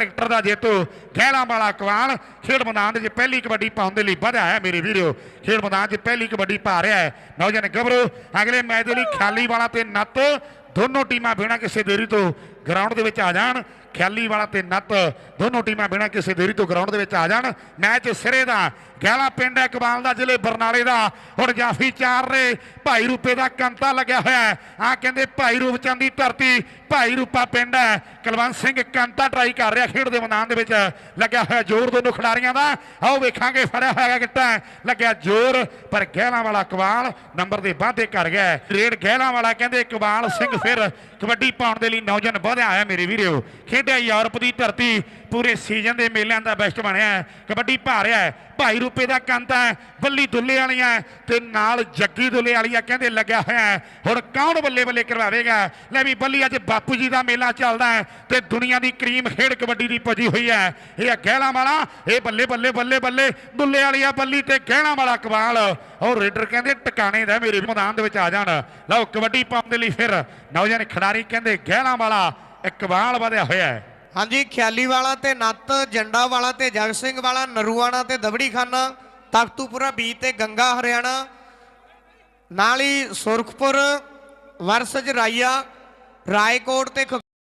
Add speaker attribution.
Speaker 1: Tractor ਦਾ ਜੇਤੂ ਖਹਿਲਾ ਵਾਲਾ ਕਵਾਲ ਖੇਡ ਮੈਦਾਨ ਦੇ ਵਿੱਚ ਪਹਿਲੀ ਕਬੱਡੀ ਪਾਉਣ ਦੇ ਲਈ ਵਧਿਆ ਹੈ ਮੇਰੇ ਵੀਰੋ। ਖੇਡ ਮੈਦਾਨ 'ਚ ਪਹਿਲੀ ਕਬੱਡੀ ਪਾ ਰਿਹਾ ਹੈ। ਨੌਜਵਾਨ ਗੱਭਰੂ, ਅਗਲੇ ਮੈਚ ਦੇ ਲਈ ਖਾਲੀ ਵਾਲਾ ਤੇ ਨੱਤ, ਦੋਨੋਂ ਟੀਮਾਂ ਬਿਨਾਂ ਕਿਸੇ ਦੇਰੀ ਤੋਂ ਗਰਾਊਂਡ ਦੇ ਵਿੱਚ ਆ ਜਾਣ, ਖਿਆਲੀ ਵਾਲਾ ਤੇ ਨੱਤ, ਦੋਨੋਂ ਟੀਮਾਂ ਬਿਨਾਂ ਕਿਸੇ ਦੇਰੀ ਤੋਂ ਗਰਾਊਂਡ ਦੇ ਵਿੱਚ ਆ ਜਾਣ। ਮੈਚ ਸਿਰੇ ਦਾ, ਗਹਿਲਾ ਪਿੰਡ ਹੈ ਕਬਾਲ ਦਾ, ਜ਼ਿਲ੍ਹੇ ਬਰਨਾਲੇ ਦਾ। ਹੁਣ ਜਾਫੀ ਚਾਰ ਨੇ, ਭਾਈ ਰੂਪੇ ਦਾ ਕੰਤਾ ਲੱਗਿਆ ਹੋਇਆ ਆ ਕਹਿੰਦੇ ਭਾਈ ਰੂਪ ਚੰਦ ਦੀ ਧਰਤੀ, ਭਾਈ ਰੂਪਾ ਪਿੰਡ ਹੈ। ਕੁਲਵੰਤ ਸਿੰਘ ਕੰਤਾ ਟਰਾਈ ਕਰ ਰਿਹਾ ਖੇਡ ਦੇ ਮੈਦਾਨ ਦੇ ਵਿੱਚ। ਲੱਗਿਆ ਹੋਇਆ ਜ਼ੋਰ ਦੋਨੋਂ ਖਿਡਾਰੀਆਂ ਦਾ। ਆਓ ਵੇਖਾਂਗੇ, ਫੜਿਆ ਹੋਇਆ ਕਿੱਟਾ ਲੱਗਿਆ ਜ਼ੋਰ, ਪਰ ਗਹਿਲਾ ਵਾਲਾ ਇਕਬਾਲ ਨੰਬਰ ਦੇ ਵਾਧੇ ਕਰ ਗਿਆ ਹੈ। ਰੇਡ ਗਹਿਲਾ ਵਾਲਾ ਕਹਿੰਦੇ ਕਬਾਲ ਸਿੰਘ ਫਿਰ ਕਬੱਡੀ ਪਾਉਣ ਦੇ ਲਈ ਨੌਜਵਾਨ ਵਧਿਆ ਹੈ ਮੇਰੇ ਵੀਰੋ। ਖੇਡਿਆ ਯੂਰਪ ਦੀ ਧਰਤੀ। ਪੂਰੇ ਸੀਜ਼ਨ ਦੇ ਮੇਲਿਆਂ ਦਾ ਬੈਸਟ ਬਣਿਆ ਹੈ। ਕਬੱਡੀ ਭਾਰਿਆ ਹੈ। ਭਾਈ ਰੂਪੇ ਦਾ ਕੰਤ ਹੈ। ਬੱਲੀ ਦੁੱਲੇ ਵਾਲੀਆਂ ਤੇ ਨਾਲ ਜੱਗੀ ਦੁੱਲੇ ਵਾਲੀਆਂ ਕਹਿੰਦੇ ਲੱਗਿਆ ਹੋਇਆ ਹੈ। ਹੁਣ ਕੌਣ ਬੱਲੇ ਬੱਲੇ ਕਰਵਾਵੇਗਾ? ਲੈ ਵੀ ਬੱਲੀ, ਅੱਜ ਬਾਪੂ ਜੀ ਦਾ ਮੇਲਾ ਚੱਲਦਾ ਹੈ ਤੇ ਦੁਨੀਆ ਦੀ ਕਰੀਮ ਖੇਡ ਕਬੱਡੀ ਦੀ ਭਜੀ ਹੋਈ ਹੈ। ਇਹ ਹੈ ਗਹਿਣਾ ਵਾਲਾ ਇਹ ਬੱਲੇ ਬੱਲੇ ਬੱਲੇ ਬੱਲੇ ਦੁੱਲੇ ਵਾਲੀਆ ਬੱਲੀ ਤੇ ਗਹਿਣਾ ਵਾਲਾ ਕਮਾਲ ਔਰ ਰੇਡਰ ਕਹਿੰਦੇ ਟਿਕਾਣੇ ਦਾ ਮੇਰੇ ਮੈਦਾਨ ਦੇ ਵਿੱਚ ਆ ਜਾਣ। ਲਓ ਕਬੱਡੀ ਪਾਉਣ ਦੇ ਲਈ ਫਿਰ ਨੌਜਵਾਨ ਖਿਡਾਰੀ ਕਹਿੰਦੇ ਗਹਿਣਾ ਵਾਲਾ ਇਕਬਾਲ ਵਧਿਆ ਹੋਇਆ ਹੈ।
Speaker 2: ਹਾਂਜੀ ਖਿਆਲੀ ਵਾਲਾ ਤੇ ਨੱਤ ਜੰਡਾ ਵਾਲਾ ਤੇ ਜਗ ਸਿੰਘ ਵਾਲਾ ਨਰੂਆਣਾ ਤੇ ਦਬੜੀ ਖਾਨਾ ਤਖਤੂਪੁਰਾ, ਬੀ ਤੇ ਗੰਗਾ, ਹਰਿਆਣਾ, ਨਾਲ ਹੀ ਸੁਰਖਪੁਰ, ਵਰਸਜ ਰਾਈਆ ਰਾਏਕੋਟ ਤੇ